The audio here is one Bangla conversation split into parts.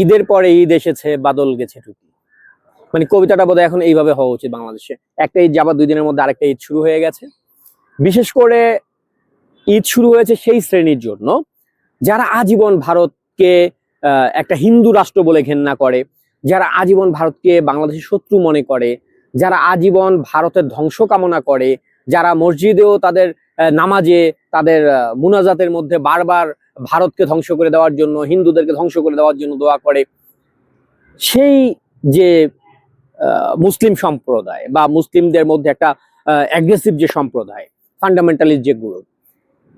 ঈদের পরে ঈদ এসেছে, বাদল গেছে টুকি মানে কবিতাটা বোধহয় এখন এইভাবে হওয়া উচিত বাংলাদেশে। একটা ঈদ যাবার দুই দিনের মধ্যে আরেকটা ঈদ শুরু হয়ে গেছে। বিশেষ করে ঈদ শুরু হয়েছে সেই শ্রেণির জন্য, যারা আজীবন ভারতকে একটা হিন্দু রাষ্ট্র বলে ঘেন্না করে, যারা আজীবন ভারতকে বাংলাদেশের শত্রু মনে করে, যারা আজীবন ভারতের ধ্বংস কামনা করে, যারা মসজিদেও তাদের নামাজে তাদের মুনাজাতের মধ্যে বারবার ভারতকে ধ্বংস করে দেওয়ার জন্য, হিন্দুদেরকে ধ্বংস করে দেওয়ার জন্য দোয়া করে। সেই যে মুসলিম সম্প্রদায় বা মুসলিমদের মধ্যে একটা অ্যাগ্রেসিভ যে সম্প্রদায় ফান্ডামেন্টালিস্ট যে গ্রুপ,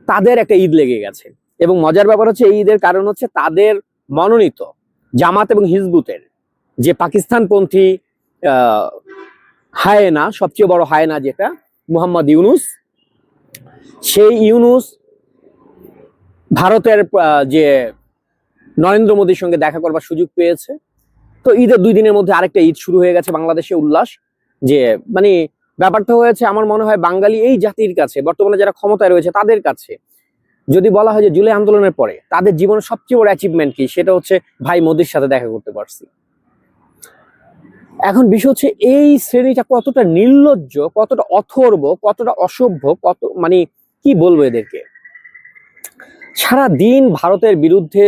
তাদের একটা ঈদ লেগে গেছে। এবং মজার ব্যাপার হচ্ছে, এই ঈদের কারণ হচ্ছে তাদের মনোনীত জামাত এবং হিজবুতের যে পাকিস্তানপন্থী হায়েনা, সবচেয়ে বড় হায়েনা যেটা, মুহাম্মদ ইউনুস, সেই ইউনুস ভারতের যে নরেন্দ্র মোদীর সঙ্গে দেখা করবার সুযোগ পেয়েছে। তো ঈদের দুই দিনের মধ্যে আরেকটা ঈদ শুরু হয়ে গেছে বাংলাদেশে উল্লাস, যে মানে ব্যাপারটা হয়েছে, আমার মনে হয় বাঙালি এই জাতির কাছে, বর্তমানে যারা ক্ষমতায় রয়েছে তাদের কাছে, যদি বলা হয় যে জুলাই আন্দোলনের পরে তাদের জীবনের সবচেয়ে বড় অ্যাচিভমেন্ট কি, সেটা হচ্ছে ভাই মোদির সাথে দেখা করতে পারছি। এখন বিষয় হচ্ছে এই শ্রেণীটা কতটা নির্লজ্জ, কতটা অথর্ব, কতটা অসভ্য, কত মানে কি বলব এদেরকে? সারা দিন ভারতের বিরুদ্ধে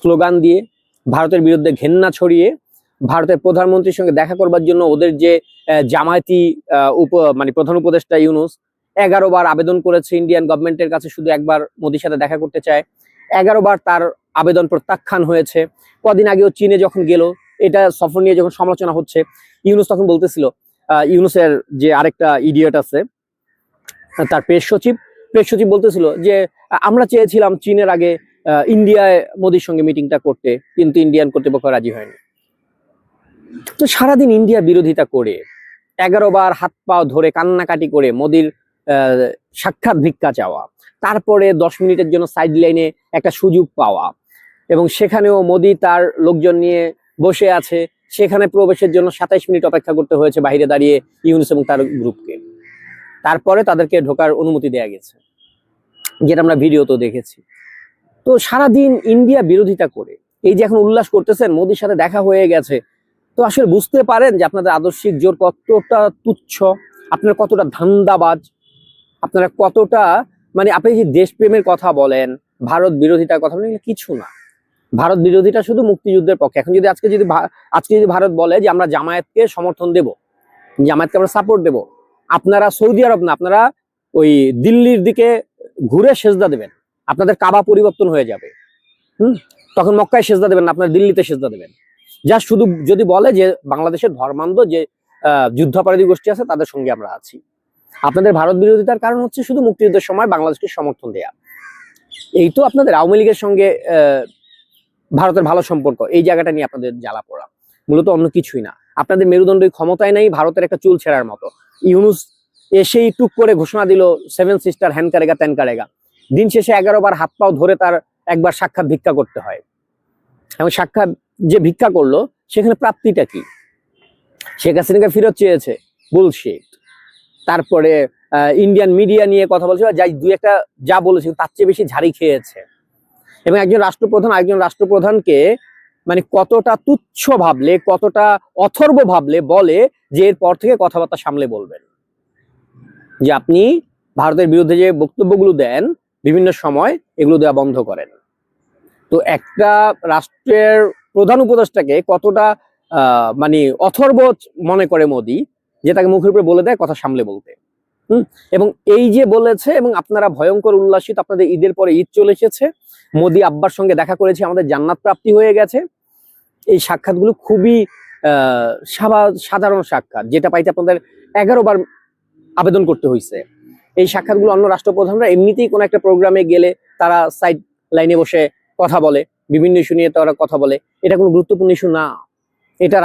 স্লোগান দিয়ে, ভারতের বিরুদ্ধে ঘেন্না ছড়িয়ে, ভারতের প্রধানমন্ত্রীর সঙ্গে দেখা করবার জন্য ওদের যে জামায়াতি উপ মানে প্রধান উপদেষ্টা ইউনুস, এগারো বার আবেদন করেছে ইন্ডিয়ান গভর্নমেন্টের কাছে, শুধু একবার মোদির সাথে দেখা করতে চায়। এগারো বার তার আবেদন প্রত্যাখ্যান হয়েছে। কদিন আগেও চীনে যখন গেল, এটা সফর নিয়ে যখন সমালোচনা হচ্ছে, ইউনুস তখন বলতেছিল ইউনুসের যে আরেকটা ইডিয়ট আছে, তার প্রেস সচিব প্রেস সচিব বলতেছিল যে, আমরা চেয়েছিলাম চীনের আগে ইন্ডিয়ায় মোদির সঙ্গে মিটিংটা করতে, কিন্তু ইন্ডিয়ান কর্তৃপক্ষ রাজি হয়নি। তো সারাদিন ইন্ডিয়া বিরোধিতা করে, এগারো বার হাত পা ধরে কান্নাকাটি করে মোদির সাক্ষাৎ ভিক্ষা চাওয়া, তারপরে দশ মিনিটের জন্য সাইড লাইনে একটা সুযোগ পাওয়া এবং সেখানেও মোদি তার লোকজন নিয়ে বসে আছে। সেখানে প্রবেশের জন্য সাতাইশ মিনিট অপেক্ষা করতে হয়েছে, বাইরে দাঁড়িয়ে ইউনুস এবং তার গ্রুপকে। তারপরে তাদেরকে ঢোকার অনুমতি দেয়া গেছে, যেটা আমরা ভিডিওতেও দেখেছি। তো সারাদিন ইন্ডিয়া বিরোধিতা করে, এই যে এখন উল্লাস করতেছেন, মোদির সাথে দেখা হয়ে গেছে, তো আসলে বুঝতে পারেন যে আপনাদের আদর্শিক জোর কতটা তুচ্ছ, আপনারা কতটা ধান্দাবাজ, আপনারা কতটা মানে আপনি যে দেশপ্রেমের কথা বলেন, ভারত বিরোধিতার কথা বলেন কিছু না। ভারত বিরোধিতা শুধু মুক্তিযুদ্ধের পক্ষে। এখন যদি আজকে যদি আজকে যদি ভারত বলে যে আমরা জামায়াতকে সমর্থন দেব, জামায়াতকে আমরা সাপোর্ট দেব আপনারা সৌদি আরব না, আপনারা ওই দিল্লির দিকে ঘুরে সেজদা দেবেন। আপনাদের কাবা পরিবর্তন হয়ে যাবে। হুম? তখন মক্কায় সেজদা দেবেন না, আপনারা দিল্লিতে সেজদা দেবেন। যা শুধু যদি বলে যে বাংলাদেশের ধর্মান্ধ যে যুদ্ধাপরাধী গোষ্ঠী আছে, তাদের সঙ্গে আমরা আছি। আপনাদের ভারত বিরোধিতার কারণ হচ্ছে শুধু মুক্তিযুদ্ধের সময় বাংলাদেশকে সমর্থন দেয়া। এই তো আপনাদের আওয়ামী লীগের সঙ্গে ভারতের ভালো সম্পর্ক। এই জায়গাটা নিয়ে আপনাদের জ্বালা পড়া। মূলত অন্য কিছুই না। আপনাদের মেরুদণ্ড এই ক্ষমতায় নাই, ভারতের একটা চুল ছেঁড়ার মতো। ইউনুস এসেই টুক করে ঘোষণা দিল সেভেন সিস্টার হ্যান কারেগা ত্যান কারেগা। দিন শেষে এগারো বার হাত পাও ধরে তার একবার সাক্ষাৎ ভিক্ষা করতে হয়। এবং সাক্ষাৎ যে ভিক্ষা করল, সেখানে প্রাপ্তিটা কি? শেখ হাসিনাকে ফেরত চেয়েছে বুলশিট তারপরে ইন্ডিয়ান মিডিয়া নিয়ে কথা বলছে যাই দুই একটা যা বলেছে, তার চেয়ে বেশি ঝাড়ি খেয়েছে। এবং একজন রাষ্ট্রপ্রধান একজন রাষ্ট্রপ্রধানকে মানে কতটা তুচ্ছ ভাবলে, কতটা অথর্ব ভাবলে বলে যে এরপর থেকে কথাবার্তা সামলে বলবেন। যে আপনি ভারতের বিরুদ্ধে যে বক্তব্যগুলো দেন, বিভিন্ন সময় এগুলো দেওয়া বন্ধ করেন। তো একটা রাষ্ট্রের প্রধান উপদেষ্টাকে কতটা মানে অথর্ব মনে করে মোদি, যে তাকে মুখের উপরে বলে দেয় কথা সামলে বলতে। হুম? এবং এই যে বলেছে এবং আপনারা ভয়ঙ্কর উল্লাসিত, আপনাদের ঈদের পরে ঈদ চলে এসেছে, মোদি আব্বার সঙ্গে দেখা করেছে, আমাদের জান্নাত প্রাপ্তি হয়ে গেছে। এই সাক্ষাৎগুলো খুবই সাধারণ সাক্ষাৎ, যেটা পাইতে আপনাদের এগারো বার আবেদন করতে হয়েছে এই সাক্ষাৎগুলো অন্য রাষ্ট্রপ্রধানরা এমনিতেই কোনো একটা প্রোগ্রামে গেলে তারা সাইড লাইনে বসে কথা বলে, বিভিন্ন ইস্যু নিয়ে তারা কথা বলে। এটা কোনো গুরুত্বপূর্ণ ইস্যু না। এটা